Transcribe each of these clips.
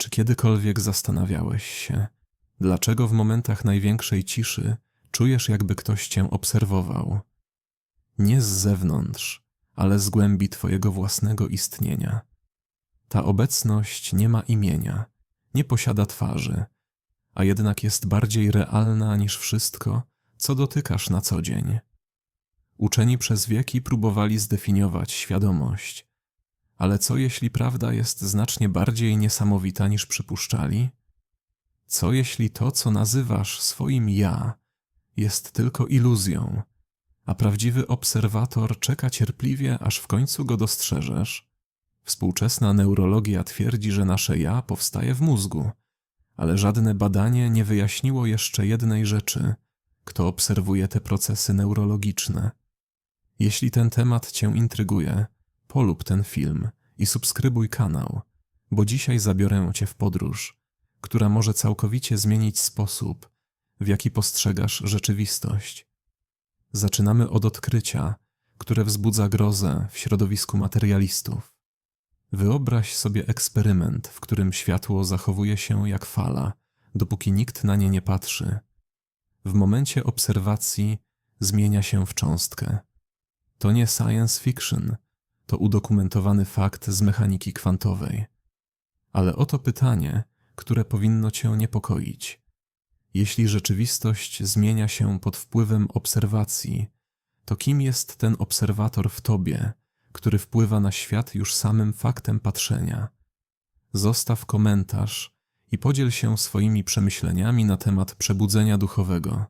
Czy kiedykolwiek zastanawiałeś się, dlaczego w momentach największej ciszy czujesz, jakby ktoś cię obserwował? Nie z zewnątrz, ale z głębi twojego własnego istnienia. Ta obecność nie ma imienia, nie posiada twarzy, a jednak jest bardziej realna niż wszystko, co dotykasz na co dzień. Uczeni przez wieki próbowali zdefiniować świadomość, ale co jeśli prawda jest znacznie bardziej niesamowita niż przypuszczali? Co jeśli to, co nazywasz swoim ja, jest tylko iluzją, a prawdziwy obserwator czeka cierpliwie, aż w końcu go dostrzeżesz? Współczesna neurologia twierdzi, że nasze ja powstaje w mózgu, ale żadne badanie nie wyjaśniło jeszcze jednej rzeczy: kto obserwuje te procesy neurologiczne. Jeśli ten temat Cię intryguje, polub ten film i subskrybuj kanał, bo dzisiaj zabiorę Cię w podróż, która może całkowicie zmienić sposób, w jaki postrzegasz rzeczywistość. Zaczynamy od odkrycia, które wzbudza grozę w środowisku materialistów. Wyobraź sobie eksperyment, w którym światło zachowuje się jak fala, dopóki nikt na nie nie patrzy. W momencie obserwacji zmienia się w cząstkę. To nie science fiction, to udokumentowany fakt z mechaniki kwantowej. Ale oto pytanie, które powinno cię niepokoić. Jeśli rzeczywistość zmienia się pod wpływem obserwacji, to kim jest ten obserwator w tobie, który wpływa na świat już samym faktem patrzenia? Zostaw komentarz i podziel się swoimi przemyśleniami na temat przebudzenia duchowego.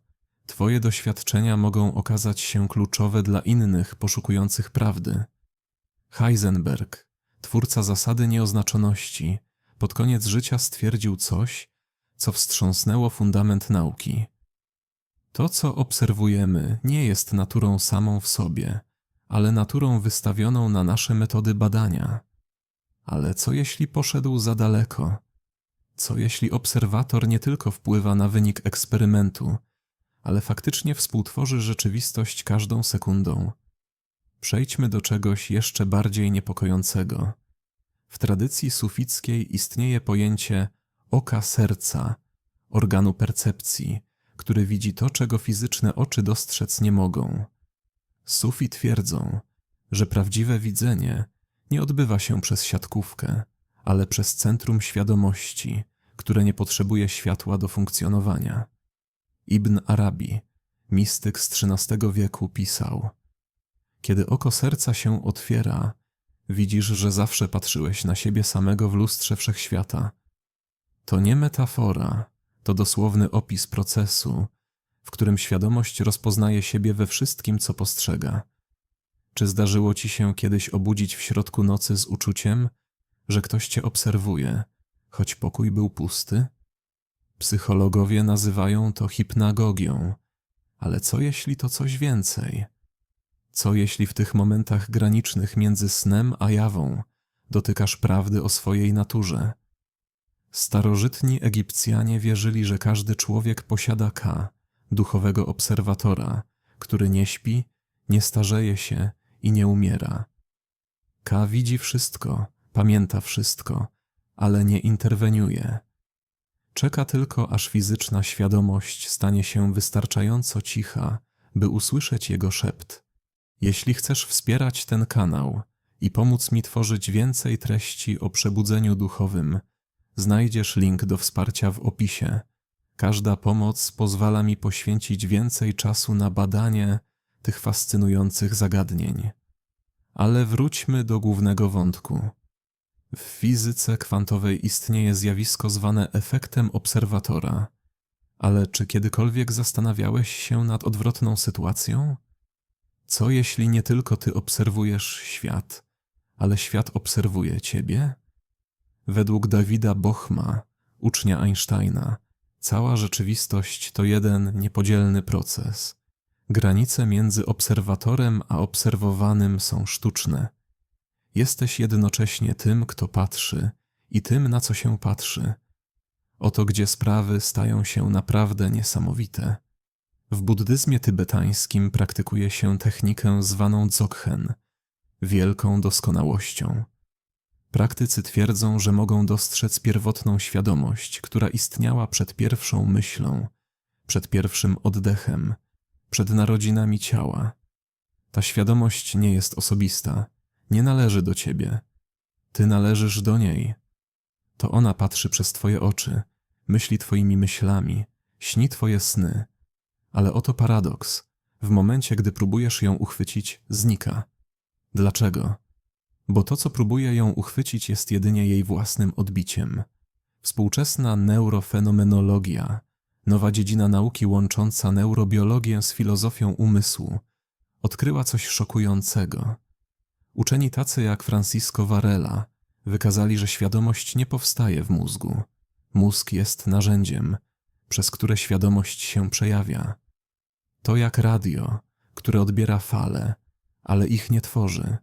Twoje doświadczenia mogą okazać się kluczowe dla innych poszukujących prawdy. Heisenberg, twórca zasady nieoznaczoności, pod koniec życia stwierdził coś, co wstrząsnęło fundament nauki. To, co obserwujemy, nie jest naturą samą w sobie, ale naturą wystawioną na nasze metody badania. Ale co jeśli poszedł za daleko? Co jeśli obserwator nie tylko wpływa na wynik eksperymentu, ale faktycznie współtworzy rzeczywistość każdą sekundą? Przejdźmy do czegoś jeszcze bardziej niepokojącego. W tradycji sufickiej istnieje pojęcie oka serca, organu percepcji, który widzi to, czego fizyczne oczy dostrzec nie mogą. Sufi twierdzą, że prawdziwe widzenie nie odbywa się przez siatkówkę, ale przez centrum świadomości, które nie potrzebuje światła do funkcjonowania. Ibn Arabi, mistyk z XIII wieku, pisał: Kiedy oko serca się otwiera, widzisz, że zawsze patrzyłeś na siebie samego w lustrze wszechświata. To nie metafora, to dosłowny opis procesu, w którym świadomość rozpoznaje siebie we wszystkim, co postrzega. Czy zdarzyło ci się kiedyś obudzić w środku nocy z uczuciem, że ktoś cię obserwuje, choć pokój był pusty? Psychologowie nazywają to hipnagogią, ale co jeśli to coś więcej? Co jeśli w tych momentach granicznych między snem a jawą dotykasz prawdy o swojej naturze? Starożytni Egipcjanie wierzyli, że każdy człowiek posiada K, duchowego obserwatora, który nie śpi, nie starzeje się i nie umiera. K widzi wszystko, pamięta wszystko, ale nie interweniuje. Czeka tylko, aż fizyczna świadomość stanie się wystarczająco cicha, by usłyszeć jego szept. Jeśli chcesz wspierać ten kanał i pomóc mi tworzyć więcej treści o przebudzeniu duchowym, znajdziesz link do wsparcia w opisie. Każda pomoc pozwala mi poświęcić więcej czasu na badanie tych fascynujących zagadnień. Ale wróćmy do głównego wątku. W fizyce kwantowej istnieje zjawisko zwane efektem obserwatora. Ale czy kiedykolwiek zastanawiałeś się nad odwrotną sytuacją? Co jeśli nie tylko ty obserwujesz świat, ale świat obserwuje ciebie? Według Dawida Bochma, ucznia Einsteina, cała rzeczywistość to jeden niepodzielny proces. Granice między obserwatorem a obserwowanym są sztuczne. Jesteś jednocześnie tym, kto patrzy i tym, na co się patrzy. Oto gdzie sprawy stają się naprawdę niesamowite. W buddyzmie tybetańskim praktykuje się technikę zwaną dzogchen, wielką doskonałością. Praktycy twierdzą, że mogą dostrzec pierwotną świadomość, która istniała przed pierwszą myślą, przed pierwszym oddechem, przed narodzinami ciała. Ta świadomość nie jest osobista, nie należy do ciebie. Ty należysz do niej. To ona patrzy przez twoje oczy, myśli twoimi myślami, śni twoje sny. Ale oto paradoks. W momencie, gdy próbujesz ją uchwycić, znika. Dlaczego? Bo to, co próbuje ją uchwycić, jest jedynie jej własnym odbiciem. Współczesna neurofenomenologia, nowa dziedzina nauki łącząca neurobiologię z filozofią umysłu, odkryła coś szokującego. Uczeni tacy jak Francisco Varela wykazali, że świadomość nie powstaje w mózgu. Mózg jest narzędziem, przez które świadomość się przejawia. To jak radio, które odbiera fale, ale ich nie tworzy.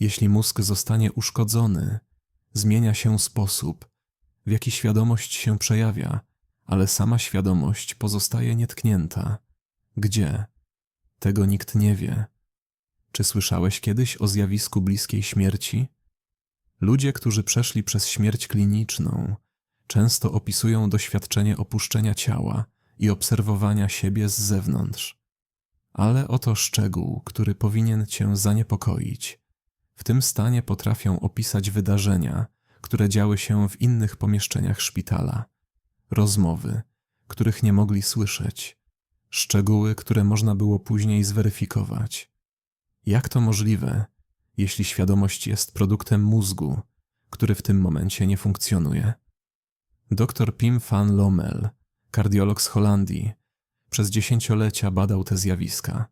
Jeśli mózg zostanie uszkodzony, zmienia się sposób, w jaki świadomość się przejawia, ale sama świadomość pozostaje nietknięta. Gdzie? Tego nikt nie wie. Czy słyszałeś kiedyś o zjawisku bliskiej śmierci? Ludzie, którzy przeszli przez śmierć kliniczną, często opisują doświadczenie opuszczenia ciała i obserwowania siebie z zewnątrz. Ale oto szczegół, który powinien cię zaniepokoić. W tym stanie potrafią opisać wydarzenia, które działy się w innych pomieszczeniach szpitala, rozmowy, których nie mogli słyszeć, szczegóły, które można było później zweryfikować. Jak to możliwe, jeśli świadomość jest produktem mózgu, który w tym momencie nie funkcjonuje? Dr Pim van Lommel, kardiolog z Holandii, przez dziesięciolecia badał te zjawiska.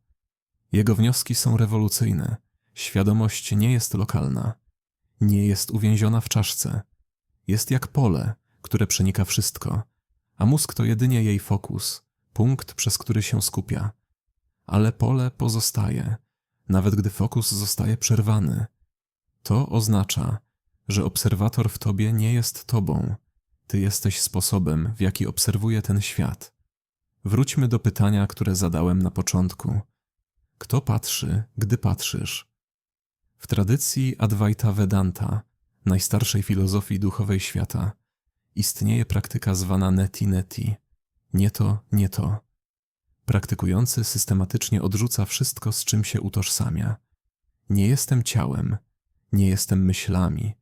Jego wnioski są rewolucyjne. Świadomość nie jest lokalna, nie jest uwięziona w czaszce. Jest jak pole, które przenika wszystko, a mózg to jedynie jej fokus, punkt, przez który się skupia. Ale pole pozostaje, nawet gdy fokus zostaje przerwany. To oznacza, że obserwator w tobie nie jest tobą. Ty jesteś sposobem, w jaki obserwuje ten świat. Wróćmy do pytania, które zadałem na początku. Kto patrzy, gdy patrzysz? W tradycji Advaita Vedanta, najstarszej filozofii duchowej świata, istnieje praktyka zwana neti neti. Nie to, nie to. Praktykujący systematycznie odrzuca wszystko, z czym się utożsamia. Nie jestem ciałem, nie jestem myślami,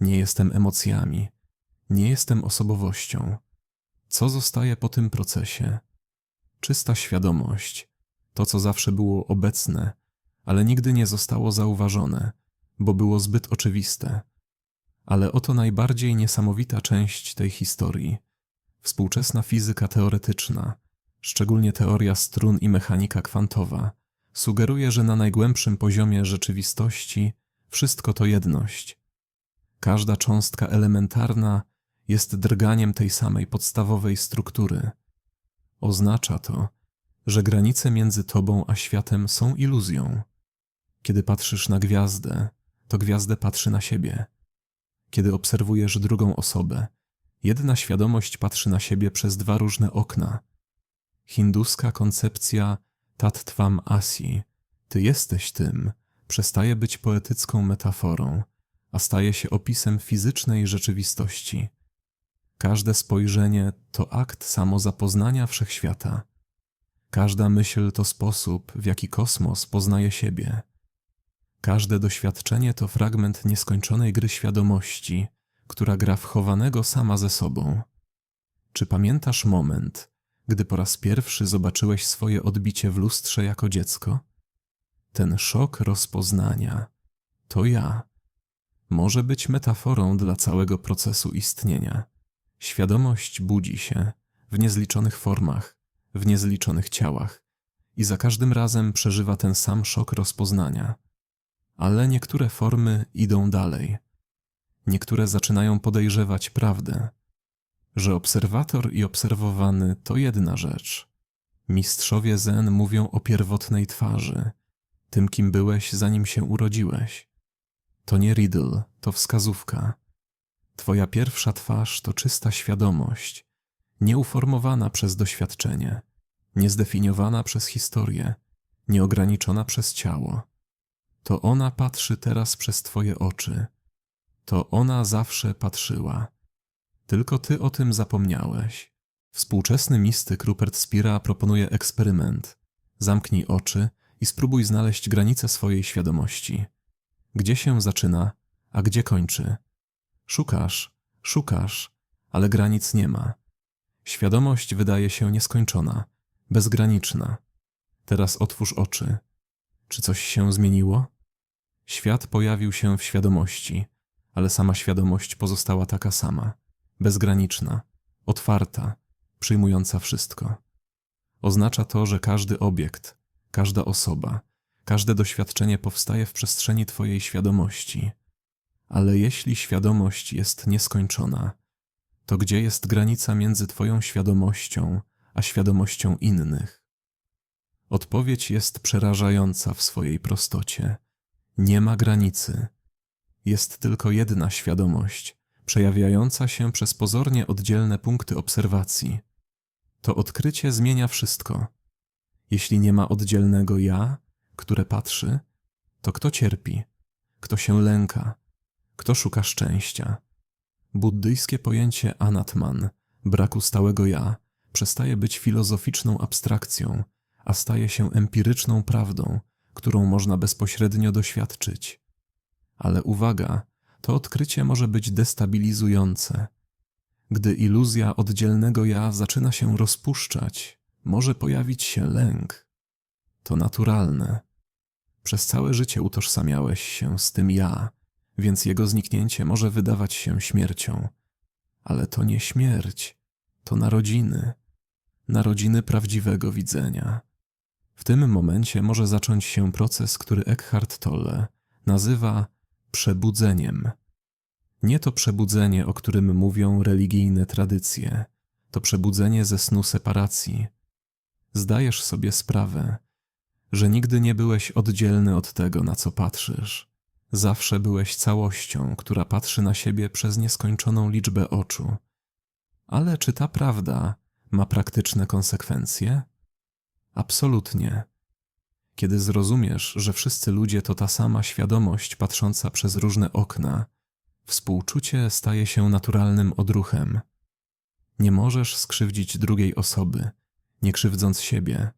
nie jestem emocjami, nie jestem osobowością. Co zostaje po tym procesie? Czysta świadomość, to co zawsze było obecne, ale nigdy nie zostało zauważone, bo było zbyt oczywiste. Ale oto najbardziej niesamowita część tej historii. Współczesna fizyka teoretyczna, szczególnie teoria strun i mechanika kwantowa, sugeruje, że na najgłębszym poziomie rzeczywistości wszystko to jedność. Każda cząstka elementarna jest drganiem tej samej podstawowej struktury. Oznacza to, że granice między tobą a światem są iluzją. Kiedy patrzysz na gwiazdę, to gwiazdę patrzy na siebie. Kiedy obserwujesz drugą osobę, jedna świadomość patrzy na siebie przez dwa różne okna. Hinduska koncepcja Tattvam Asi, ty jesteś tym, przestaje być poetycką metaforą, a staje się opisem fizycznej rzeczywistości. Każde spojrzenie to akt samozapoznania wszechświata. Każda myśl to sposób, w jaki kosmos poznaje siebie. Każde doświadczenie to fragment nieskończonej gry świadomości, która gra wchowanego sama ze sobą. Czy pamiętasz moment, gdy po raz pierwszy zobaczyłeś swoje odbicie w lustrze jako dziecko? Ten szok rozpoznania to ja może być metaforą dla całego procesu istnienia. Świadomość budzi się w niezliczonych formach, w niezliczonych ciałach i za każdym razem przeżywa ten sam szok rozpoznania. Ale niektóre formy idą dalej. Niektóre zaczynają podejrzewać prawdę, że obserwator i obserwowany to jedna rzecz. Mistrzowie Zen mówią o pierwotnej twarzy, tym kim byłeś zanim się urodziłeś. To nie riddle, to wskazówka Twoja pierwsza twarz to czysta świadomość, nieuformowana przez doświadczenie, niezdefiniowana przez historię, nieograniczona przez ciało. To ona patrzy teraz przez Twoje oczy. to ona zawsze patrzyła. Tylko ty o tym zapomniałeś. Współczesny mistyk Rupert Spira proponuje eksperyment. Zamknij oczy i spróbuj znaleźć granice swojej świadomości. Gdzie się zaczyna, a gdzie kończy? Szukasz, szukasz, ale granic nie ma. Świadomość wydaje się nieskończona, bezgraniczna. Teraz otwórz oczy. Czy coś się zmieniło? Świat pojawił się w świadomości, ale sama świadomość pozostała taka sama, bezgraniczna, otwarta, przyjmująca wszystko. Oznacza to, że każdy obiekt, każda osoba, każde doświadczenie powstaje w przestrzeni Twojej świadomości. Ale jeśli świadomość jest nieskończona, to gdzie jest granica między Twoją świadomością a świadomością innych? Odpowiedź jest przerażająca w swojej prostocie. Nie ma granicy. Jest tylko jedna świadomość, przejawiająca się przez pozornie oddzielne punkty obserwacji. To odkrycie zmienia wszystko. Jeśli nie ma oddzielnego ja, które patrzy, to kto cierpi, kto się lęka, kto szuka szczęścia. Buddyjskie pojęcie anatman, braku stałego ja, przestaje być filozoficzną abstrakcją, a staje się empiryczną prawdą, którą można bezpośrednio doświadczyć. Ale uwaga, to odkrycie może być destabilizujące. Gdy iluzja oddzielnego ja zaczyna się rozpuszczać, może pojawić się lęk. To naturalne. Przez całe życie utożsamiałeś się z tym ja, więc jego zniknięcie może wydawać się śmiercią. Ale to nie śmierć, to narodziny, narodziny prawdziwego widzenia. W tym momencie może zacząć się proces, który Eckhart Tolle nazywa przebudzeniem. Nie to przebudzenie, o którym mówią religijne tradycje, to przebudzenie ze snu separacji. Zdajesz sobie sprawę, że nigdy nie byłeś oddzielny od tego, na co patrzysz. Zawsze byłeś całością, która patrzy na siebie przez nieskończoną liczbę oczu. Ale czy ta prawda ma praktyczne konsekwencje? Absolutnie. Kiedy zrozumiesz, że wszyscy ludzie to ta sama świadomość patrząca przez różne okna, współczucie staje się naturalnym odruchem. Nie możesz skrzywdzić drugiej osoby, nie krzywdząc siebie,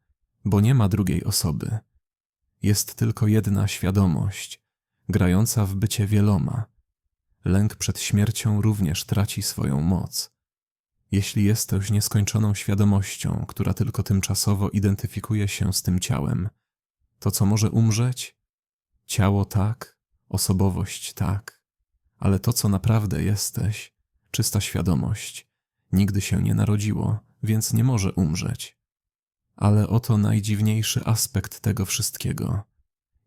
bo nie ma drugiej osoby. Jest tylko jedna świadomość, grająca w bycie wieloma. Lęk przed śmiercią również traci swoją moc. Jeśli jesteś nieskończoną świadomością, która tylko tymczasowo identyfikuje się z tym ciałem, to co może umrzeć? Ciało tak, osobowość tak, ale to, co naprawdę jesteś, czysta świadomość, nigdy się nie narodziło, więc nie może umrzeć. Ale oto najdziwniejszy aspekt tego wszystkiego.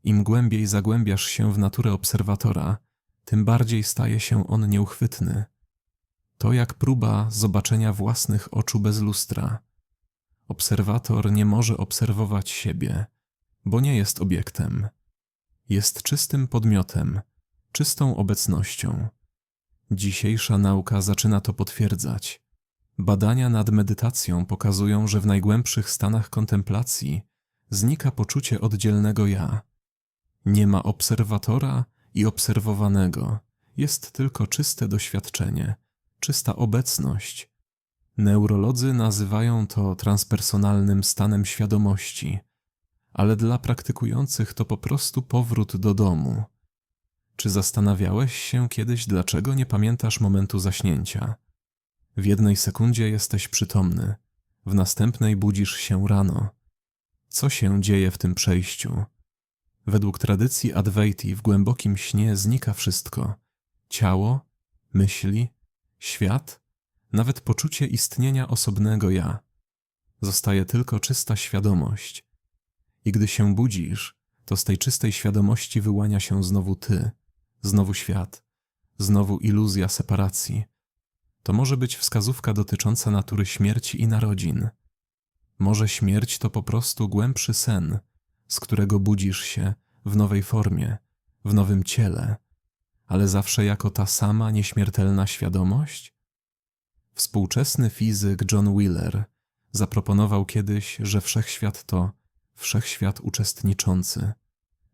Im głębiej zagłębiasz się w naturę obserwatora, tym bardziej staje się on nieuchwytny. To jak próba zobaczenia własnych oczu bez lustra. Obserwator nie może obserwować siebie, bo nie jest obiektem. Jest czystym podmiotem, czystą obecnością. Dzisiejsza nauka zaczyna to potwierdzać. Badania nad medytacją pokazują, że w najgłębszych stanach kontemplacji znika poczucie oddzielnego ja. Nie ma obserwatora i obserwowanego, jest tylko czyste doświadczenie, czysta obecność. Neurolodzy nazywają to transpersonalnym stanem świadomości, ale dla praktykujących to po prostu powrót do domu. Czy zastanawiałeś się kiedyś, dlaczego nie pamiętasz momentu zaśnięcia? W jednej sekundzie jesteś przytomny, w następnej budzisz się rano. Co się dzieje w tym przejściu? Według tradycji Advaiti w głębokim śnie znika wszystko: ciało, myśli, świat, nawet poczucie istnienia osobnego ja. Zostaje tylko czysta świadomość. I gdy się budzisz, to z tej czystej świadomości wyłania się znowu ty, znowu świat, znowu iluzja separacji. To może być wskazówka dotycząca natury śmierci i narodzin. Może śmierć to po prostu głębszy sen, z którego budzisz się w nowej formie, w nowym ciele, ale zawsze jako ta sama nieśmiertelna świadomość? Współczesny fizyk John Wheeler zaproponował kiedyś, że wszechświat to wszechświat uczestniczący,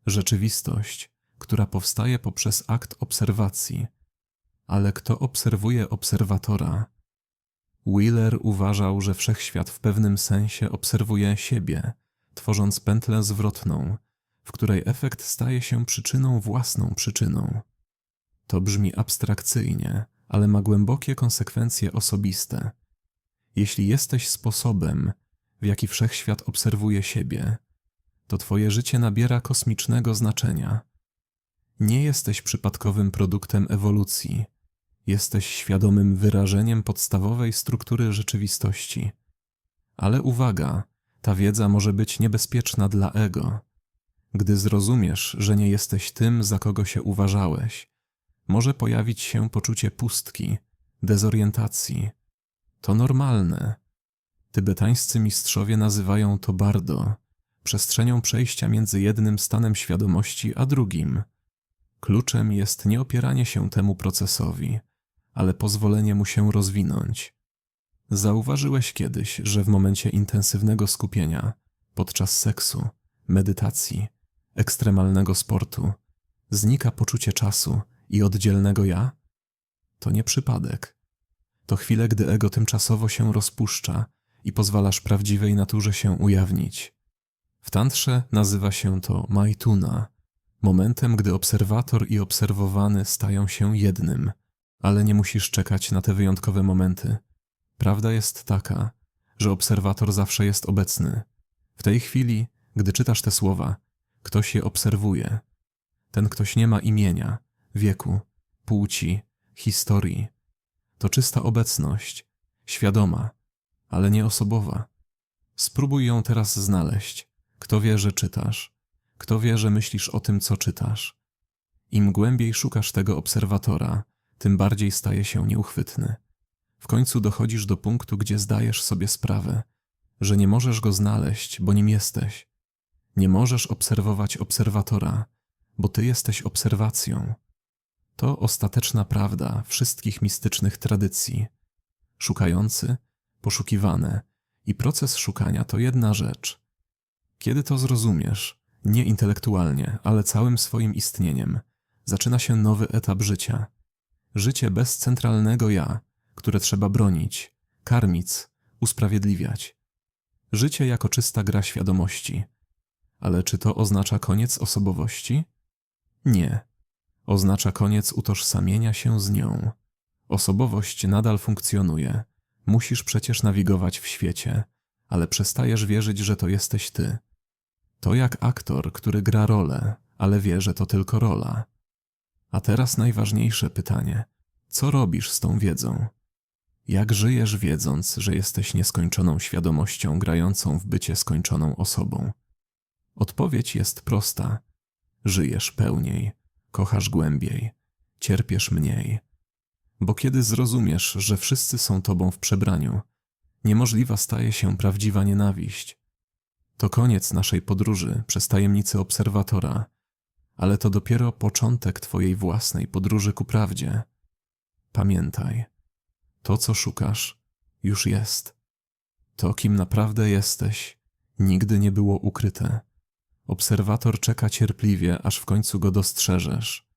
rzeczywistość, która powstaje poprzez akt obserwacji, ale kto obserwuje obserwatora. Wheeler uważał, że wszechświat w pewnym sensie obserwuje siebie, tworząc pętlę zwrotną, w której efekt staje się przyczyną własną przyczyną. To brzmi abstrakcyjnie, ale ma głębokie konsekwencje osobiste. Jeśli jesteś sposobem, w jaki wszechświat obserwuje siebie, to Twoje życie nabiera kosmicznego znaczenia. Nie jesteś przypadkowym produktem ewolucji, jesteś świadomym wyrażeniem podstawowej struktury rzeczywistości. Ale uwaga, ta wiedza może być niebezpieczna dla ego. Gdy zrozumiesz, że nie jesteś tym, za kogo się uważałeś, może pojawić się poczucie pustki, dezorientacji. To normalne. Tybetańscy mistrzowie nazywają to bardo, przestrzenią przejścia między jednym stanem świadomości a drugim. Kluczem jest nie opieranie się temu procesowi, ale pozwolenie mu się rozwinąć. Zauważyłeś kiedyś, że w momencie intensywnego skupienia, podczas seksu, medytacji, ekstremalnego sportu, znika poczucie czasu i oddzielnego ja? To nie przypadek. To chwile, gdy ego tymczasowo się rozpuszcza i pozwalasz prawdziwej naturze się ujawnić. W tantrze nazywa się to maituna, momentem, gdy obserwator i obserwowany stają się jednym, ale nie musisz czekać na te wyjątkowe momenty. Prawda jest taka, że obserwator zawsze jest obecny. W tej chwili, gdy czytasz te słowa, ktoś je obserwuje. Ten ktoś nie ma imienia, wieku, płci, historii. To czysta obecność, świadoma, ale nie osobowa. Spróbuj ją teraz znaleźć. Kto wie, że czytasz? Kto wie, że myślisz o tym, co czytasz? Im głębiej szukasz tego obserwatora, tym bardziej staje się nieuchwytny. W końcu dochodzisz do punktu, gdzie zdajesz sobie sprawę, że nie możesz go znaleźć, bo nim jesteś. Nie możesz obserwować obserwatora, bo ty jesteś obserwacją. To ostateczna prawda wszystkich mistycznych tradycji. Szukający, poszukiwane i proces szukania to jedna rzecz. Kiedy to zrozumiesz, nie intelektualnie, ale całym swoim istnieniem, zaczyna się nowy etap życia. Życie bez centralnego ja, które trzeba bronić, karmić, usprawiedliwiać. Życie jako czysta gra świadomości. Ale czy to oznacza koniec osobowości? Nie. Oznacza koniec utożsamienia się z nią. Osobowość nadal funkcjonuje. Musisz przecież nawigować w świecie, ale przestajesz wierzyć, że to jesteś ty. To jak aktor, który gra rolę, ale wie, że to tylko rola. A teraz najważniejsze pytanie: co robisz z tą wiedzą? Jak żyjesz, wiedząc, że jesteś nieskończoną świadomością grającą w bycie skończoną osobą? Odpowiedź jest prosta: żyjesz pełniej, kochasz głębiej, cierpiesz mniej. Bo kiedy zrozumiesz, że wszyscy są tobą w przebraniu, niemożliwa staje się prawdziwa nienawiść. To koniec naszej podróży przez tajemnicy obserwatora, ale to dopiero początek twojej własnej podróży ku prawdzie. Pamiętaj, to co szukasz, już jest. To, kim naprawdę jesteś, nigdy nie było ukryte. Obserwator czeka cierpliwie, aż w końcu go dostrzeżesz.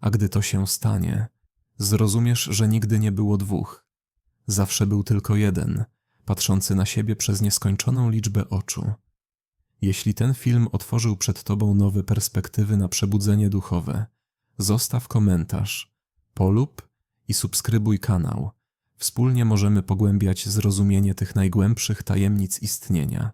A gdy to się stanie, zrozumiesz, że nigdy nie było dwóch. Zawsze był tylko jeden, patrzący na siebie przez nieskończoną liczbę oczu. Jeśli ten film otworzył przed Tobą nowe perspektywy na przebudzenie duchowe, zostaw komentarz, polub i subskrybuj kanał. Wspólnie możemy pogłębiać zrozumienie tych najgłębszych tajemnic istnienia.